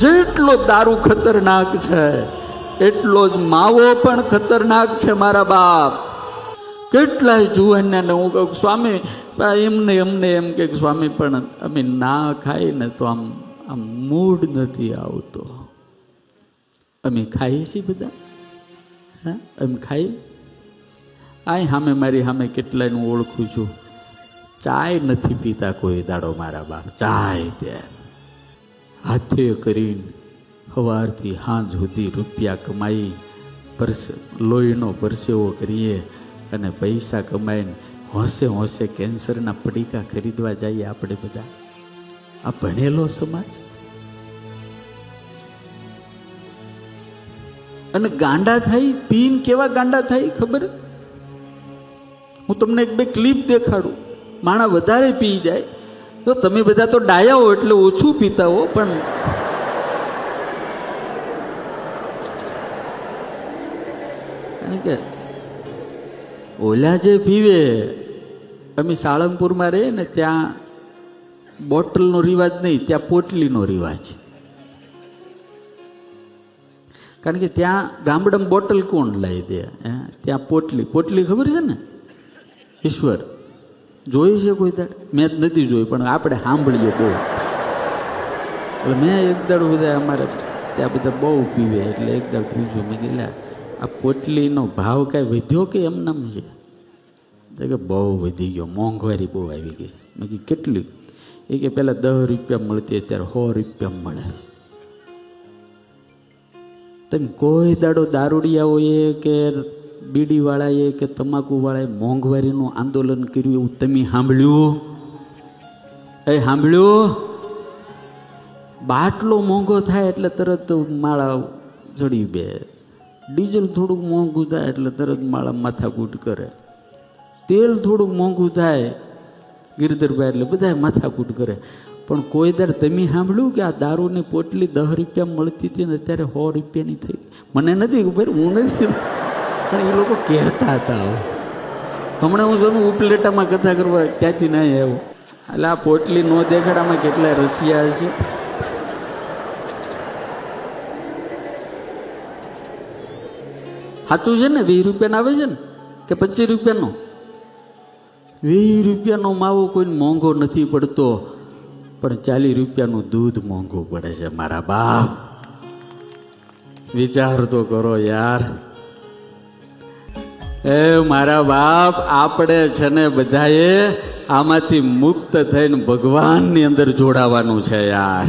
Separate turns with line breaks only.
જેટલો દારૂ ખતરનાક છે, એટલો જ માવો પણ ખતરનાક છે મારા બાપ. કેટલાય જુવાનને હું કહું સ્વામી એમને એમને એમ કે સ્વામી, પણ અમે ના ખાઈએ ને તો આમ આમ મૂડ નથી આવતો. અમે ખાઈએ છીએ બધા? હા, એમ ખાઈ? આય સામે મારી સામે કેટલાયનું ઓળખું છું. ચાય નથી પીતા કોઈ દાડો મારા બાપ, ચાય તે હાથે કરીને સવારથી સાંજ સુધી રૂપિયા કમાઈ, પરસ, લોહીનો પરસેવો કરીએ અને પૈસા કમાઈને હોંશે હોંશે કેન્સરના પડીકા ખરીદવા જઈએ આપણે બધા. આ ભણેલો સમાજ? અને ગાંડા થાય, પીન કેવા ગાંડા થાય ખબર? હું તમને એક બે ક્લિપ દેખાડું. માણા વધારે પી જાય. તો તમે બધા તો ડાયા હો એટલે ઓછું પીતા હો, પણ કે ઓલા જે પીવે, અમે સાળંગપુરમાં રહીએ ને ત્યાં બોટલનો રિવાજ નહીં, ત્યાં પોટલીનો રિવાજ. કારણ કે ત્યાં ગામડામાં બોટલ કોણ લાવી દે ત્યાં પોટલી. પોટલી ખબર છે ને? ઈશ્વર. જોઈ છે કોઈ દાડ? મેં નથી જોઈ પણ આપણે સાંભળીએ બહુ. એટલે મેં એક દાડ બધા અમારે ત્યાં બધા બહુ પીવે, એટલે એક દાડ પૂછ્યું મેં કીધું આ પોટલીનો ભાવ કાંઈ વધ્યો કે એમનામ છે? તો કે બહુ વધી ગયો, મોંઘવારી બહુ આવી ગઈ. મેં કીધું, કેટલી? એ કે પહેલાં દસ રૂપિયા મળતી, અત્યારે સો રૂપિયા મળે. તમે કોઈ દાડો દારૂડિયા હોય કે બીડીવાળાએ કે તમાકુવાળાએ મોંઘવારીનું આંદોલન કર્યું એવું તમે સાંભળ્યું? એ સાંભળ્યું? બાટલો મોંઘો થાય એટલે તરત માળા ચડી બે. ડીઝલ થોડુંક મોંઘું થાય એટલે તરત માળા માથાકૂટ કરે. તેલ થોડુંક મોંઘું થાય, ગિરધરભાઈ એટલે બધા માથાકૂટ કરે. પણ કોઈ દર તમે સાંભળ્યું કે આ દારૂની પોટલી દસ રૂપિયા મળતી હતી ને અત્યારે સો રૂપિયાની થઈ? મને નથી ખબર, હું નથી પણ એ લોકો કહેતા હતા હમણાં હું જોઉં, ઉપલેટામાં કથા કરવા ત્યાંથી નહીં આવ્યો. એટલે આ પોટલી નો દેખાડામાં કેટલાય રસિયા છે સાચું છે ને? વીસ રૂપિયાનો આવે છે ને? કે પચીસ રૂપિયાનો? વીસ રૂપિયાનો માવો કોઈને મોંઘો નથી પડતો. પણ ચાલીસ રૂપિયાનું દૂધ મોંઘું પડે છે મારા બાપ. વિચાર તો કરો યાર. એ મારા બાપ, આપણે છે ને બધાએ આમાંથી મુક્ત થઈને ભગવાનની અંદર જોડાવાનું છે યાર.